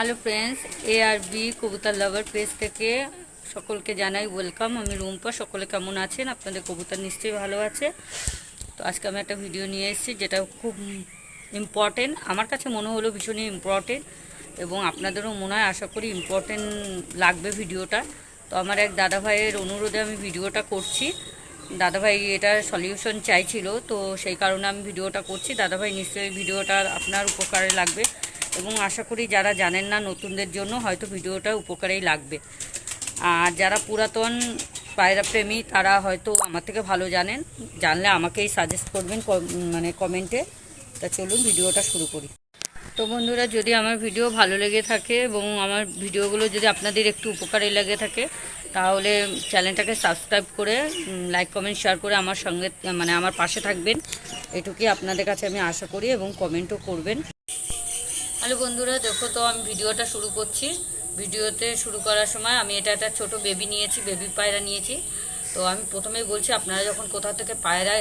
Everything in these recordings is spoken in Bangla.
Hello friends A R B কবুতর লাভার পেজ থেকে সকলকে জানাই ওয়েলকাম আমি রুম্পা, সকলে কেমন আছেন? আপনাদের কবুতর নিশ্চয়ই ভালো আছে। তো আজকে আমি একটা ভিডিও নিয়ে এসেছি, যেটা খুব ইম্পর্টেন্ট আমার কাছে মনে হলো ভীষণই ইম্পর্টেন্ট এবং আপনাদেরও মনে হয়, আশা করি ইম্পর্টেন্ট লাগবে ভিডিওটা তো আমার এক দাদা ভাইয়ের অনুরোধে আমি ভিডিওটা করছি। দাদাভাই এটা সলিউশন চাইছিল, তো সেই কারণে আমি ভিডিওটা করছি। দাদাভাই নিশ্চয়ই ভিডিওটা আপনার উপকারে লাগবে। এবং আশা করি যারা জানেন না নতুনদের জন্য হয়তো ভিডিওটা উপকারেই লাগবে। আর যারা পুরাতন পায়রা প্রেমী তারা হয়তো আমার থেকে ভালো জানেন। জানলে আমাকেই সাজেস্ট করবেন মানে কমেন্টে তা চলুন ভিডিওটা শুরু করি। তো বন্ধুরা, যদি আমার ভিডিও ভালো লেগে থাকে এবং আমার ভিডিওগুলো যদি আপনাদের একটু উপকারে লেগে থাকে, তাহলে চ্যানেলটাকে সাবস্ক্রাইব করে লাইক কমেন্ট শেয়ার করে আমার সঙ্গে মানে আমার পাশে থাকবেন। এটুকুই আপনাদের কাছে আমি আশা করি এবং কমেন্টও করবেন। হ্যালো বন্ধুরা, দেখো তো আমি ভিডিওটা শুরু করছি। ভিডিওতে শুরু করার সময় আমি এটা একটা ছোট বেবি নিয়েছি বেবি পায়রা নিয়েছি। তো আমি প্রথমেই বলছি, আপনারা যখন কোথাও থেকে পায়রা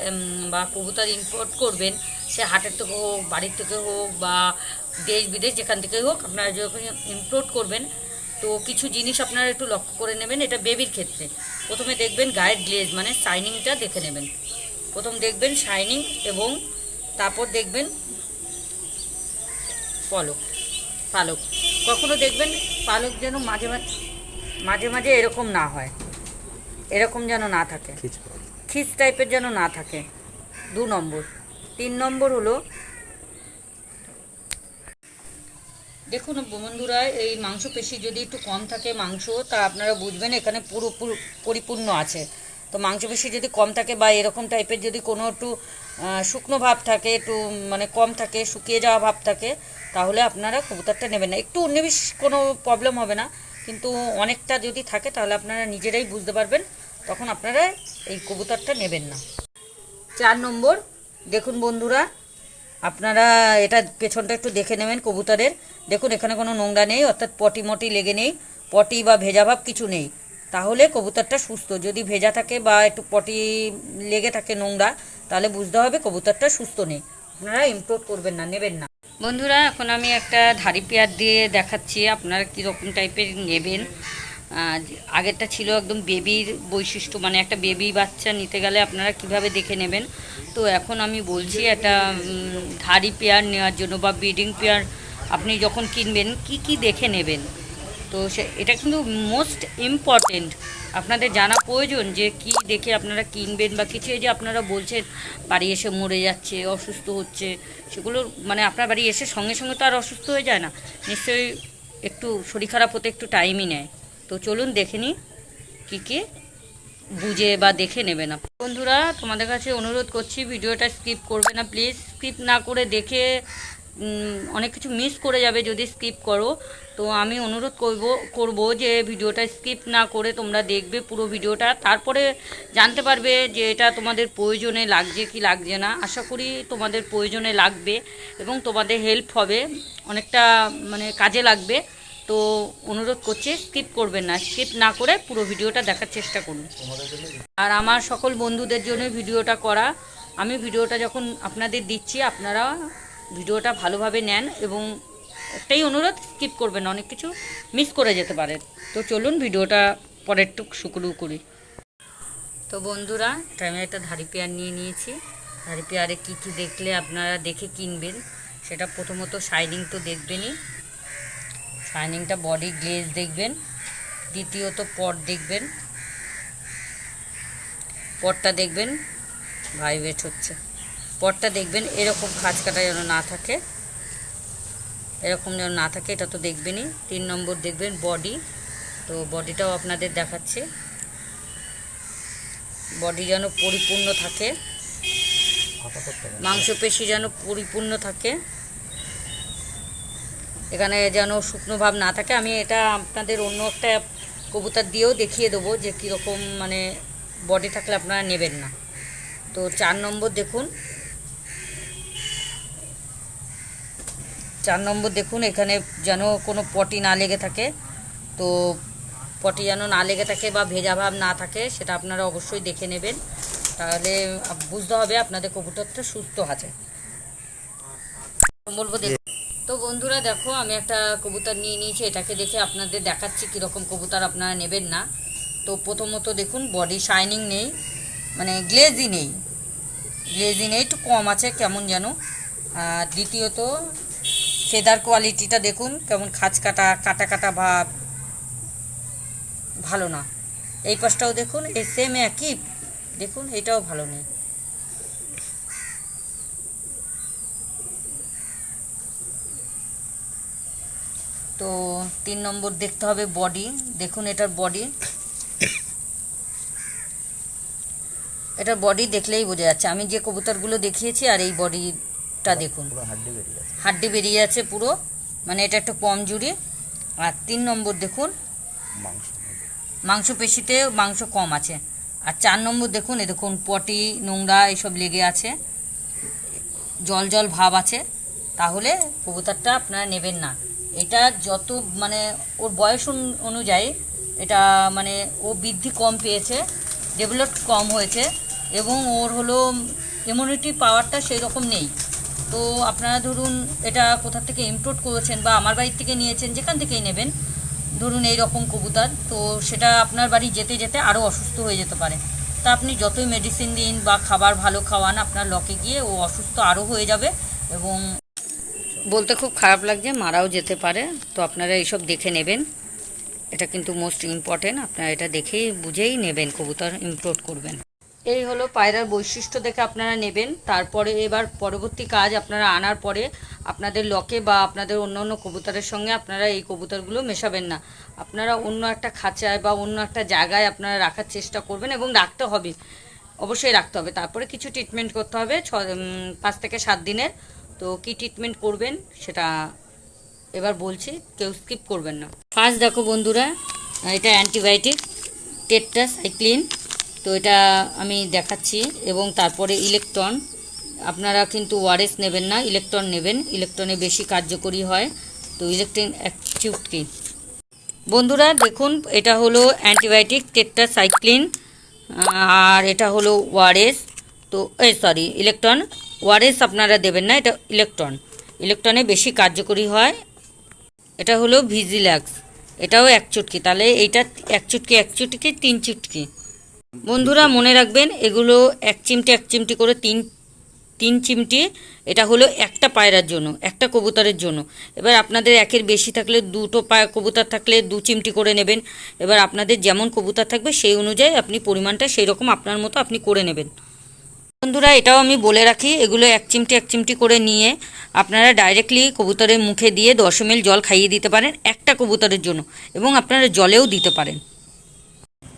বা কবুতর ইম্পোর্ট করবেন, সে হাটের থেকে হোক, বাড়ির থেকে হোক, বা দেশ বিদেশ যেখান থেকে হোক, আপনারা যখন ইম্পোর্ট করবেন, তো কিছু জিনিস আপনারা একটু লক্ষ্য করে নেবেন, এটা বেবির ক্ষেত্রে। প্রথমে দেখবেন গায়ের গ্লেজ মানে শাইনিংটা দেখে নেবেন। প্রথম দেখবেন শাইনিং এবং তারপর দেখবেন পলক পালক। কখনো দেখবেন পালক যেন মাঝে মাঝে মাঝে মাঝে এরকম না হয়। এরকম যেন না থাকে। খিস টাইপের যেন না থাকে। দু নম্বর। তিন নম্বর হলো দেখুন বন্ধুরা এই মাংসপেশি যদি একটু কম থাকে মাংস তা আপনারা বুঝবেন এখানে পুরো পুরো পরিপূর্ণ আছে। তো মাংসপেশি যদি কম থাকে বা এরকম টাইপের যদি কোনো একটু শুকনো ভাব থাকে, একটু মানে কম থাকে, শুকিয়ে যাওয়া ভাব থাকে, তাহলে আপনারা কবুতরটা নেবেন না। একটু উনিশ কোনো প্রবলেম হবে না, কিন্তু অনেকটা যদি থাকে, তাহলে আপনারা নিজেরাই বুঝতে পারবেন, তখন আপনারা এই কবুতরটা নেবেন না। চার নম্বর, দেখুন বন্ধুরা, আপনারা এটা পেছনটা একটু দেখে নেবেন কবুতরের। দেখুন, এখানে কোনো নোংরা নেই, অর্থাৎ পটি মটি লেগে নেই, পটি বা ভেজা ভাব কিছু নেই। তাহলে কবুতরটা সুস্থ। যদি ভেজা থাকে বা একটু পটি লেগে থাকে নোংরা, তাহলে বুঝতে হবে কবুতরটা সুস্থ নেই। আপনারা ইমপ্রুভ করবেন না, নেবেন না। বন্ধুরা, এখন আমি একটা ধারি পেয়ার দিয়ে দেখাচ্ছি। আপনারা কীরকম টাইপের নেবেন। আগেরটা ছিল একদম বেবির বৈশিষ্ট্য মানে একটা বেবি বাচ্চা নিতে গেলে আপনারা কীভাবে দেখে নেবেন? তো এখন আমি বলছি, একটা ধারি পেয়ার নেওয়ার জন্য বা ব্রিডিং পেয়ার আপনি যখন কিনবেন, কি কি দেখে নেবেন? তো সে, এটা কিন্তু মোস্ট ইম্পর্টেন্ট আপনাদের জানা প্রয়োজন যে কি দেখে আপনারা কিনবেন বা কিছু যে আপনারা বলছেন, বাড়ি এসে মরে যাচ্ছে, অসুস্থ হচ্ছে সেগুলো মানে আপনার বাড়ি এসে সঙ্গে সঙ্গে তো আর অসুস্থ হয়ে যায় না। নিশ্চয়ই একটু শরীর খারাপ হতে একটু টাইমই নেয়। তো চলুন দেখে নিই কী কী বুঝে বা দেখে নেবে না বন্ধুরা, তোমাদের কাছে অনুরোধ করছি, ভিডিওটা স্কিপ করবে না প্লিজ স্কিপ না করে দেখে অনেক কিছু মিস করে যাবে যদি স্কিপ করো। তো আমি অনুরোধ করব করব যে ভিডিওটা স্কিপ না করে তোমরা দেখবে পুরো ভিডিওটা। তারপরে জানতে পারবে যে এটা তোমাদের প্রয়োজনে লাগছে কি লাগছে না। আশা করি তোমাদের প্রয়োজনে লাগবে এবং তোমাদের হেল্প হবে। অনেকটা মানে কাজে লাগবে। তো অনুরোধ করছি স্কিপ করবেন না। স্কিপ না করে পুরো ভিডিওটা দেখার চেষ্টা করুন। আর আমার সকল বন্ধুদের জন্য ভিডিওটা করা। আমি ভিডিওটা যখন আপনাদের দিচ্ছি, আপনারা ভিডিওটা ভালোভাবে নেন এবং একটাই অনুরোধ স্কিপ করবেন অনেক কিছু মিস করে যেতে পারেন তো চলুন ভিডিওটা পরের টুক শুক্রু করি। তো বন্ধুরা, এটা আমি একটা ধারি পেয়ার নিয়ে নিয়েছি। ধারি পেয়ারে কী কী দেখলে আপনারা দেখে কিনবেন, সেটা প্রথমত শাইনিং তো দেখবেনই। শাইনিংটা বডি গ্লেজ দেখবেন, দ্বিতীয়ত পট দেখবেন। পটটা দেখবেন, ভাইব্রেট হচ্ছে। পটটা দেখবেন এরকম খাঁজ কাটা যেন না থাকে। এরকম যেন না থাকে, এটা তো দেখবেনই। তিন নম্বর দেখবেন বডি। তো বডিটাও আপনাদের দেখাচ্ছে। বডি যেন পরিপূর্ণ থাকে। মাংসপেশি যেন পরিপূর্ণ থাকে। এখানে যেন শুকনো ভাব না থাকে। আমি এটা আপনাদের অন্য একটা কবুতর দিয়েও দেখিয়ে দেবো যে কীরকম মানে বডি থাকলে আপনারা নেবেন না। তো চার নম্বর দেখুন। চার নম্বর দেখুন এখানে যেন কোনো পটি না লেগে থাকে। তো পটি যেন না লেগে থাকে বা ভেজা ভাব না থাকে সেটা আপনারা অবশ্যই দেখে নেবেন। তাহলে বুঝতে হবে আপনাদের কবুতরটা সুস্থ আছে। বলব তো বন্ধুরা দেখো আমি একটা কবুতর নিয়ে নিয়েছি এটাকে দেখে আপনাদের দেখাচ্ছি কীরকম কবুতর আপনারা নেবেন না। তো প্রথমত দেখুন বডি শাইনিং নেই মানে গ্লেজি নেই। গ্লেজি নেই একটু কম আছে কেমন যেন। আর দ্বিতীয়ত ফেদার কোয়ালিটিটা দেখুন, কেমন খাঁচ কাটা কাটা কাটা ভাব। ভালো না। এই পাশটাও দেখুন, এই সেম একই। দেখুন, এটাও ভালো নেই। তো তিন নম্বর দেখতে হবে বডি দেখুন, এটার বডি এটার বডি দেখলেই বোঝা যাচ্ছে। আমি যে কবুতরগুলো দেখিয়েছি আর এই বডিটা দেখুন। হাড্ডি বেরিয়ে আছে। হাড্ডি বেরিয়ে আছে পুরো। মানে এটা একটু কম জুড়ি। আর তিন নম্বর দেখুন। মাংস মাংস পেশিতে মাংস কম আছে। আর চার নম্বর দেখুন এ দেখুন পটি নোংরা এসব লেগে আছে। জল জল ভাব আছে। তাহলে কবুতরটা আপনারা নেবেন না। এটা যত মানে ওর বয়স অনুযায়ী এটা মানে ও বৃদ্ধি কম পেয়েছে ডেভেলপ কম হয়েছে এবং ওর হলো ইমিউনিটি পাওয়ারটা সেই রকম নেই। তো আপনারা ধরুন এটা কোথা থেকে ইম্পোর্ট করেছেন বা আমার বাড়ির থেকে নিয়েছেন, যেখান থেকেই নেবেন, ধরুন এই রকম কবুতর। তো সেটা আপনার বাড়ি যেতে যেতে আরও অসুস্থ হয়ে যেতে পারে। তা আপনি যতই মেডিসিন দিন বা খাবার ভালো খাওয়ান, আপনার লকে গিয়ে ও অসুস্থ আরও হয়ে যাবে এবং বলতে খুব খারাপ লাগছে, মারাও যেতে পারে। তো আপনারা এইসব দেখে নেবেন। এটা কিন্তু মোস্ট ইম্পর্টেন্ট আপনারা এটা দেখেই, বুঝেই নেবেন কবুতর ইম্পোর্ট করবেন। এই হলো পায়রার বৈশিষ্ট্য দেখে আপনারা নেবেন। তারপরে এবার পরবর্তী কাজ আপনারা আনার পরে আপনাদের লকে বা আপনাদের অন্য অন্য কবুতরের সঙ্গে আপনারা এই কবুতরগুলো মেশাবেন না। আপনারা অন্য একটা খাঁচায় বা অন্য একটা জায়গায় আপনারা রাখার চেষ্টা করবেন এবং রাখতে হবে। অবশ্যই রাখতে হবে। তারপরে কিছু ট্রিটমেন্ট করতে হবে ছ পাঁচ থেকে সাত দিনের। তো কি ট্রিটমেন্ট করবেন সেটা এবার বলছি, কেউ স্কিপ করবেন না। ফার্স্ট দেখো বন্ধুরা, এটা অ্যান্টিবায়োটিক টেট্টা সাইক্লিন তো এটা আমি দেখাচ্ছি এবং তারপরে ইলেকট্রন। আপনারা কিন্তু ওয়ারেস নেবেন না, ইলেকট্রন নেবেন। ইলেকট্রনে বেশি কার্যকরী হয়। তো ইলেকট্রন অ্যাক্টিভটি বন্ধুরা, দেখুন, এটা হলো অ্যান্টিবায়োটিক টেট্টা সাইক্লিন আর এটা হলো ওয়ারেস তো, এই সরি, ইলেকট্রন। ওয়ারেস আপনারা দেবেন না, এটা ইলেকট্রন। ইলেকট্রনে বেশি কার্যকরী হয়। এটা হলো ভিজিল্যাক্স। এটাও এক চুটকি। তাহলে এইটা এক চুটকি এক চুটকি, তিন চুটকি। বন্ধুরা মনে রাখবেন, এগুলো এক চিমটি এক চিমটি করে তিন তিন চিমটি, এটা হলো একটা পায়রার জন্য, একটা কবুতরের জন্য। এবার আপনাদের একের বেশি থাকলে, দুটো পায় কবুতর থাকলে দু চিমটি করে নেবেন। এবার আপনাদের যেমন কবুতর থাকবে, সেই অনুযায়ী আপনি পরিমাণটা সেই রকম আপনার মতো আপনি করে নেবেন। বন্ধুরা, এটাও আমি বলে রাখি, এগুলো এক চিমটি এক চিমটি করে নিয়ে আপনারা ডাইরেক্টলি কবুতরের মুখে দিয়ে দশ এমএল জল খাইয়ে দিতে পারেন, একটা কবুতরের জন্য, এবং আপনারা জলেও দিতে পারেন।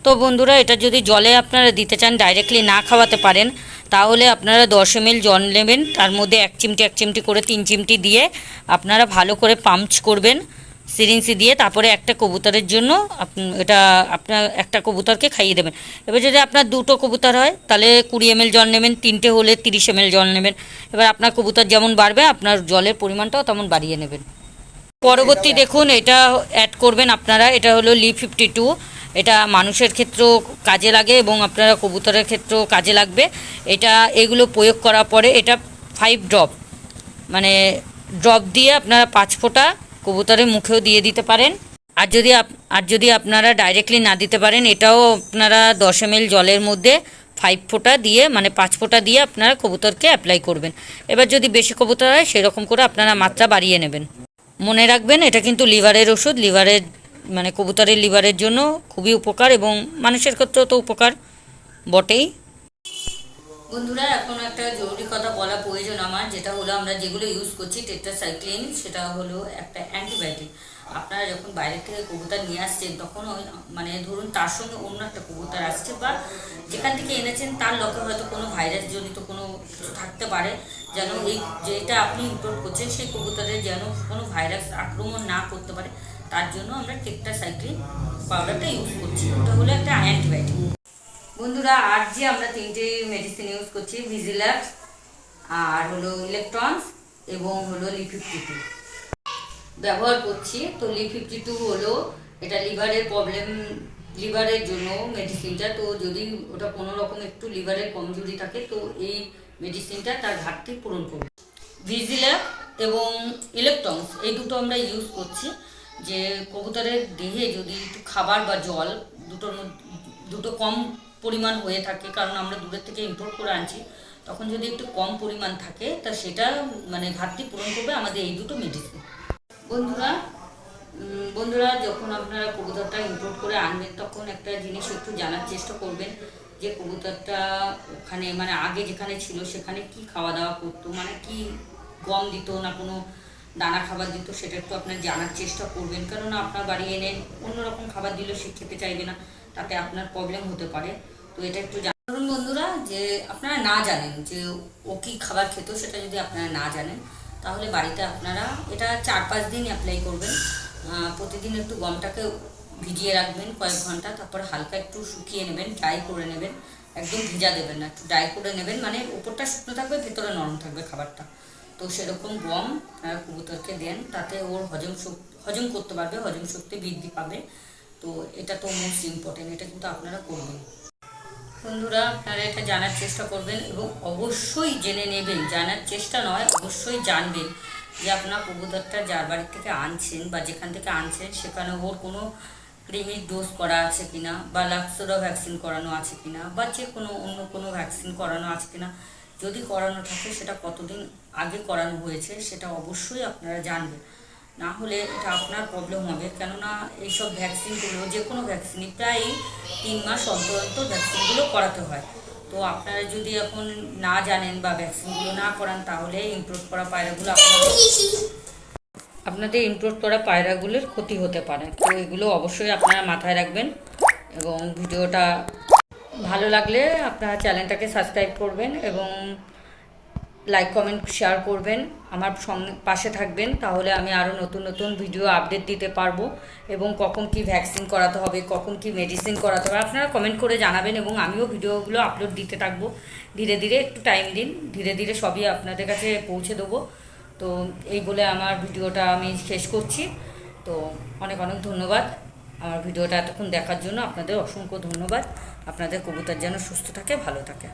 তো বন্ধুরা, এটা যদি জলে আপনারা দিতে চান ডাইরেক্টলি না খাওয়াতে পারেন, তাহলে আপনারা দশ এমএল জল নেবেন। তার মধ্যে এক চিমটি এক চিমটি করে তিন চিমটি দিয়ে আপনারা ভালো করে পাম্পস করবেন, সিরিঞ্চি দিয়ে। তারপরে একটা কবুতরের জন্য এটা আপনার একটা কবুতরকে খাইয়ে দেবেন। এবার যদি আপনার দুটো কবুতর হয়, তাহলে কুড়ি এমএল জল নেবেন, তিনটে হলে তিরিশ এমএল জল নেবেন। এবার আপনার কবুতর যেমন বাড়বে, আপনার জলের পরিমাণটাও তেমন বাড়িয়ে নেবেন। পরবর্তী দেখুন, এটা অ্যাড করবেন আপনারা, এটা হলো লি ফিফটি টু এটা মানুষের ক্ষেত্রেও কাজে লাগে এবং আপনারা কবুতরের ক্ষেত্রেও কাজে লাগবে। এটা, এগুলো প্রয়োগ করার পরে এটা ফাইভ ড্রপ মানে ড্রপ দিয়ে আপনারা পাঁচ ফোঁটা কবুতরের মুখেও দিয়ে দিতে পারেন। আর যদি আর যদি আপনারা ডাইরেক্টলি না দিতে পারেন, এটাও আপনারা দশ এম জলের মধ্যে ফাইভ ফোঁটা দিয়ে মানে পাঁচ ফোঁটা দিয়ে আপনারা কবুতরকে অ্যাপ্লাই করবেন। এবার যদি বেশি কবুতর হয়, সেরকম করে আপনারা মাত্রা বাড়িয়ে নেবেন। মনে রাখবেন, এটা কিন্তু লিভারের ওষুধ লিভারের মানে কবুতরের লিভারের জন্য খুবই উপকার এবং মানুষের ক্ষেত্রেও তো উপকার বটেই। বন্ধুরা, এখন একটা জরুরি কথা বলা প্রয়োজন আমার, যেটা হলো আমরা যেগুলো ইউজ করছি টেট্রাসাইক্লিন সেটা হলো একটা অ্যান্টিবায়োটিক আপনারা যখন বাইরে থেকে কবুতর নিয়ে আসছেন, তখন মানে ধরুন তার সঙ্গে অন্য একটা কবুতর আসছে বা যেখান থেকে এনেছেন, তার লকে হয়তো কোনো ভাইরাস জনিত কোনো কিছু থাকতে পারে, যেন এই যেটা আপনি ইম্পোর্ট করছেন, সেই কবুতরের যেন কোনো ভাইরাস আক্রমণ না করতে পারে। তার জন্য আমরা টেট্রাসাইক্লিন পাউডারটা ইউজ করছি। ওটা হলো একটা অ্যান্টিবায়োটিক বন্ধুরা, আর যে আমরা তিনটে মেডিসিন ইউজ করছি ভিজিল্যাক্স আর হলো ইলেকট্রনস এবং হলো লি ফিফটি টু ব্যবহার করছি, তো লি ফিফটি টু হলো এটা লিভারের প্রবলেম লিভারের জন্য মেডিসিনটা তো যদি ওটা কোনো রকম একটু লিভারের কমজোরি থাকে, তো এই মেডিসিনটা তার ঘাটতি পূরণ করবে। ভিজিল্যাক এবং ইলেকট্রনস এই দুটো আমরা ইউজ করছি। যে কবুতরের দেহে যদি একটু খাবার বা জল দুটোর দুটো কম পরিমাণ হয়ে থাকে, কারণ আমরা দূরের থেকে ইম্পোর্ট করে আনছি, তখন যদি একটু কম পরিমাণ থাকে, তা সেটা মানে ঘাটতি পূরণ করবে আমাদের এই দুটো মেডিসিন বন্ধুরা বন্ধুরা, যখন আপনারা কবুতরটা ইম্পোর্ট করে আনবেন, তখন একটা জিনিস একটু জানার চেষ্টা করবেন যে কবুতরটা ওখানে মানে আগে যেখানে ছিল, সেখানে কি খাওয়া দাওয়া করতো মানে কি গম দিত না কোনো দানা খাবার দিত, সেটা একটু আপনার জানার চেষ্টা করবেন। কেননা আপনার বাড়ি এনে অন্যরকম খাবার দিলে সে খেতে চাইবে না, তাতে আপনার প্রবলেম হতে পারে। তো এটা একটু জানুন বন্ধুরা, যে আপনারা না জানেন যে ও কি খাবার খেত, সেটা যদি আপনারা না জানেন, তাহলে বাড়িতে আপনারা এটা চার পাঁচ দিন অ্যাপ্লাই করবেন। প্রতিদিন একটু গমটাকে ভিজিয়ে রাখবেন কয়েক ঘণ্টা, তারপর হালকা একটু শুকিয়ে নেবেন ড্রাই করে নেবেন, একদম ভিজা দেবেন না, একটু ড্রাই করে নেবেন মানে উপরটা শুকনো থাকবে, ভেতরে নরম থাকবে খাবারটা। তো সেরকম গম কবুতরকে দেন, তাতে ওর হজম শক্তি হজম করতে পারবে, হজম শক্তি বৃদ্ধি পাবে। তো এটা তো মোস্ট ইম্পর্টেন্ট এটা কিন্তু আপনারা করবেন। বন্ধুরা, আপনারা এটা জানার চেষ্টা করবেন এবং অবশ্যই জেনে নেবেন, জানার চেষ্টা নয়, অবশ্যই জানবেন যে আপনার কবুতরটা যার বাড়ি থেকে আনছেন বা যেখান থেকে আনছেন, সেখানে ওর কোনো ক্রিমির ডোজ করা আছে কিনা বা লাক্সোরা ভ্যাকসিন করানো আছে কিনা বা যে কোনো অন্য কোনো ভ্যাকসিন করানো আছে কিনা যদি করানো থাকে, সেটা কতদিন আগে করানো হয়েছে, সেটা অবশ্যই আপনারা জানবেন। না হলে এটা আপনার প্রবলেম হবে। কেননা এইসব ভ্যাকসিনগুলো যে কোনো ভ্যাকসিনই প্রায় তিন মাস অন্তর অন্তর ভ্যাকসিনগুলো করাতে হয়। তো আপনারা যদি এখন না জানেন বা ভ্যাকসিনগুলো না করান, তাহলে ইমপ্রুভ করা পায়রাগুলো আপনাদের আপনাদের ইমপ্রুভ করা পায়রাগুলোর ক্ষতি হতে পারে। তো এগুলো অবশ্যই আপনারা মাথায় রাখবেন এবং ভিডিওটা ভালো লাগলে আপনারা চ্যানেলটাকে সাবস্ক্রাইব করবেন এবং লাইক, কমেন্ট, শেয়ার করবেন। আমার সঙ্গে পাশে থাকবেন, তাহলে আমি আরও নতুন নতুন ভিডিও আপডেট দিতে পারব এবং কখন কি ভ্যাকসিন করাতে হবে, কখন কি মেডিসিন করাতে হবে, আপনারা কমেন্ট করে জানাবেন এবং আমিও ভিডিওগুলো আপলোড দিতে থাকব। ধীরে ধীরে একটু টাইম দিন, ধীরে ধীরে সবই আপনাদের কাছে পৌঁছে দেবো। তো এই বলে আমার ভিডিওটা আমি শেষ করছি। তো অনেক অনেক ধন্যবাদ। আমার ভিডিওটা এতক্ষণ দেখার জন্য আপনাদের অসংখ্য ধন্যবাদ। আপনাদের কবুতর যেন সুস্থ থাকে ভালো থাকে।